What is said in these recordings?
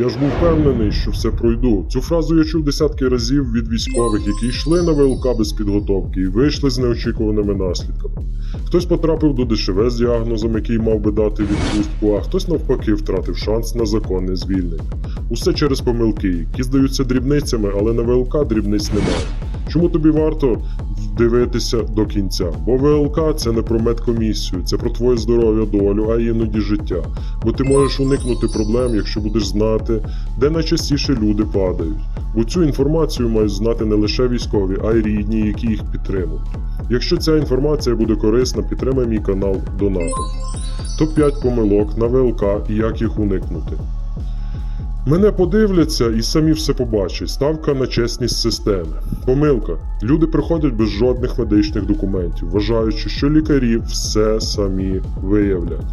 Я ж був впевнений, що все пройду. Цю фразу я чув десятки разів від військових, які йшли на ВЛК без підготовки і вийшли з неочікуваними наслідками. Хтось потрапив до ДШВ з діагнозом, який мав би дати відпустку, а хтось навпаки втратив шанс на законне звільнення. Усе через помилки, які здаються дрібницями, але на ВЛК дрібниць немає. Чому тобі варто дивитися до кінця? Бо ВЛК це не про медкомісію, це про твоє здоров'я, долю, а іноді життя. Бо ти можеш уникнути проблем, якщо будеш знати, де найчастіше люди падають. Бо цю інформацію мають знати не лише військові, а й рідні, які їх підтримують. Якщо ця інформація буде корисна, підтримай мій канал донатом. Топ-5 помилок на ВЛК і як їх уникнути. Мене подивляться і самі все побачать. Ставка на чесність системи. Помилка. Люди приходять без жодних медичних документів, вважаючи, що лікарі все самі виявлять.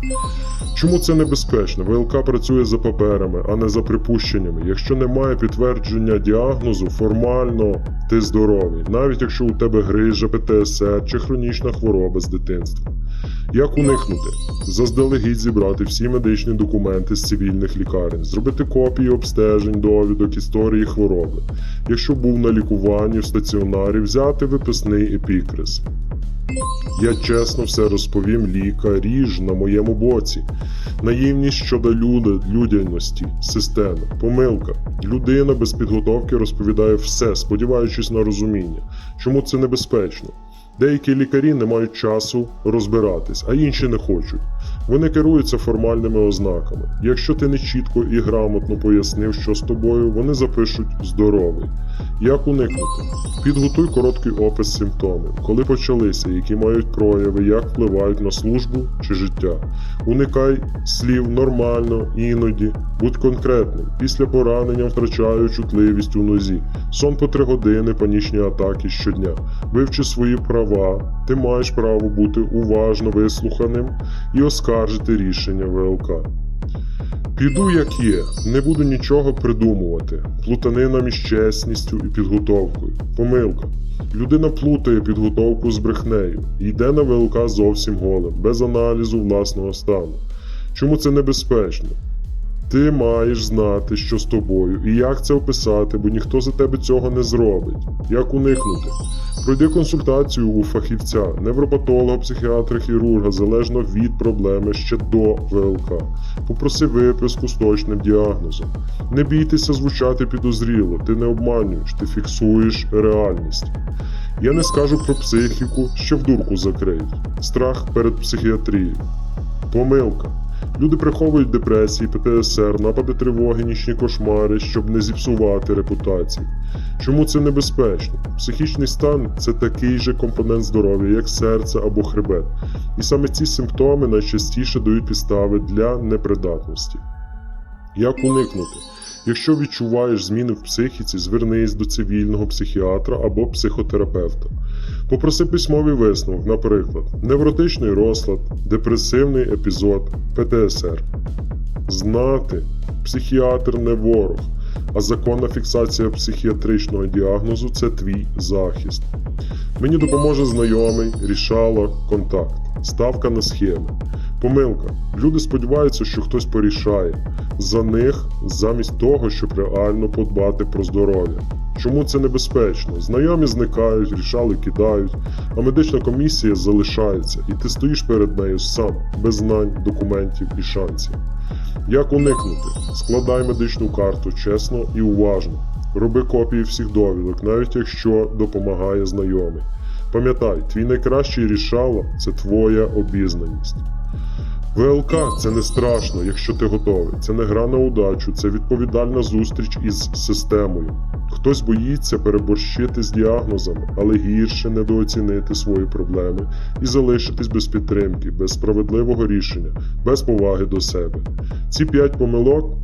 Чому це небезпечно? ВЛК працює за паперами, а не за припущеннями. Якщо немає підтвердження діагнозу, формально ти здоровий, навіть якщо у тебе грижа, ПТСР чи хронічна хвороба з дитинства. Як уникнути? Заздалегідь зібрати всі медичні документи з цивільних лікарень, зробити копії обстежень, довідок, історії хвороби. Якщо був на лікуванні в стаціонарі, взяти виписний епікрис. Я чесно все розповім лікарі ж на моєму боці. Наївність щодо люди, людяності, системи, помилка. Людина без підготовки розповідає все, сподіваючись на розуміння. Чому це небезпечно? Деякі лікарі не мають часу розбиратись, а інші не хочуть. Вони керуються формальними ознаками. Якщо ти не чітко і грамотно пояснив, що з тобою, вони запишуть здоровий. Як уникнути? Підготуй короткий опис симптомів, коли почалися, які мають прояви, як впливають на службу чи життя. Уникай слів нормально, іноді, будь конкретним. Після поранення втрачаю чутливість у нозі. Сон по 3 години, панічні атаки щодня. Вивчи свої права. Ти маєш право бути уважно вислуханим і оскаржити рішення ВЛК. Піду як є, не буду нічого придумувати. Плутанина між чесністю і підготовкою. Помилка. Людина плутає підготовку з брехнею і йде на ВЛК зовсім голим, без аналізу власного стану. Чому це небезпечно? Ти маєш знати, що з тобою, і як це описати, бо ніхто за тебе цього не зробить. Як уникнути? Пройди консультацію у фахівця, невропатолога, психіатра, хірурга, залежно від проблеми ще до ВЛК. Попроси виписку з точним діагнозом. Не бійтеся звучати підозріло, ти не обманюєш, ти фіксуєш реальність. Я не скажу про психіку, що в дурку закриють. Страх перед психіатрією. Помилка. Люди приховують депресії, ПТСР, напади тривоги, нічні кошмари, щоб не зіпсувати репутацію. Чому це небезпечно? Психічний стан це такий же компонент здоров'я, як серце або хребет. І саме ці симптоми найчастіше дають підстави для непридатності. Як уникнути? Якщо відчуваєш зміни в психіці, звернись до цивільного психіатра або психотерапевта. Попроси письмовий висновок, наприклад, невротичний розлад, депресивний епізод, ПТСР. Знати, психіатр не ворог, а законна фіксація психіатричного діагнозу це твій захист. Мені допоможе знайомий, рішало, контакт, ставка на схеми. Помилка. Люди сподіваються, що хтось порішає за них замість того, щоб реально подбати про здоров'я. Чому це небезпечно? Знайомі зникають, рішали кидають, а медична комісія залишається, і ти стоїш перед нею сам, без знань, документів і шансів. Як уникнути? Складай медичну карту чесно і уважно. Роби копії всіх довідок, навіть якщо допомагає знайомий. Пам'ятай, твій найкращий рішало це твоя обізнаність. ВЛК це не страшно, якщо ти готовий. Це не гра на удачу, це відповідальна зустріч із системою. Хтось боїться переборщити з діагнозами, але гірше недооцінити свої проблеми і залишитись без підтримки, без справедливого рішення, без поваги до себе. Ці п'ять помилок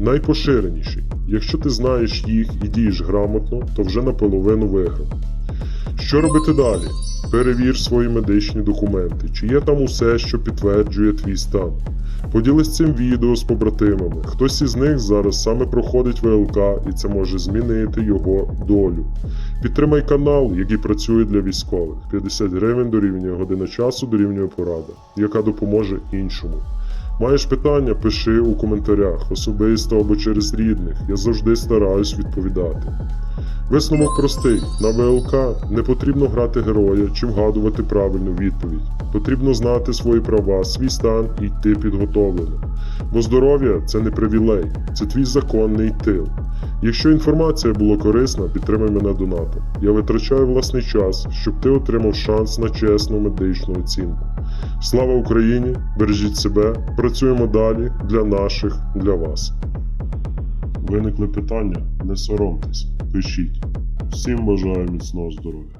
найпоширеніші. Якщо ти знаєш їх і дієш грамотно, то вже наполовину виграв. Що робити далі? Перевір свої медичні документи, чи є там усе, що підтверджує твій стан. Поділись цим відео з побратимами. Хтось із них зараз саме проходить ВЛК і це може змінити його долю. Підтримай канал, який працює для військових. 50 гривень дорівнює година часу, дорівнює порада, яка допоможе іншому. Маєш питання, пиши у коментарях, особисто або через рідних. Я завжди стараюсь відповідати. Висновок простий: на ВЛК не потрібно грати героя чи вгадувати правильну відповідь. Потрібно знати свої права, свій стан і йти підготовлено. Бо здоров'я це не привілей, це твій законний тил. Якщо інформація була корисна, підтримай мене донатом. Я витрачаю власний час, щоб ти отримав шанс на чесну медичну оцінку. Слава Україні! Бережіть себе, працюємо далі для наших, для вас. Виникли питання? Не соромтесь, пишіть. Всім бажаю міцного здоров'я.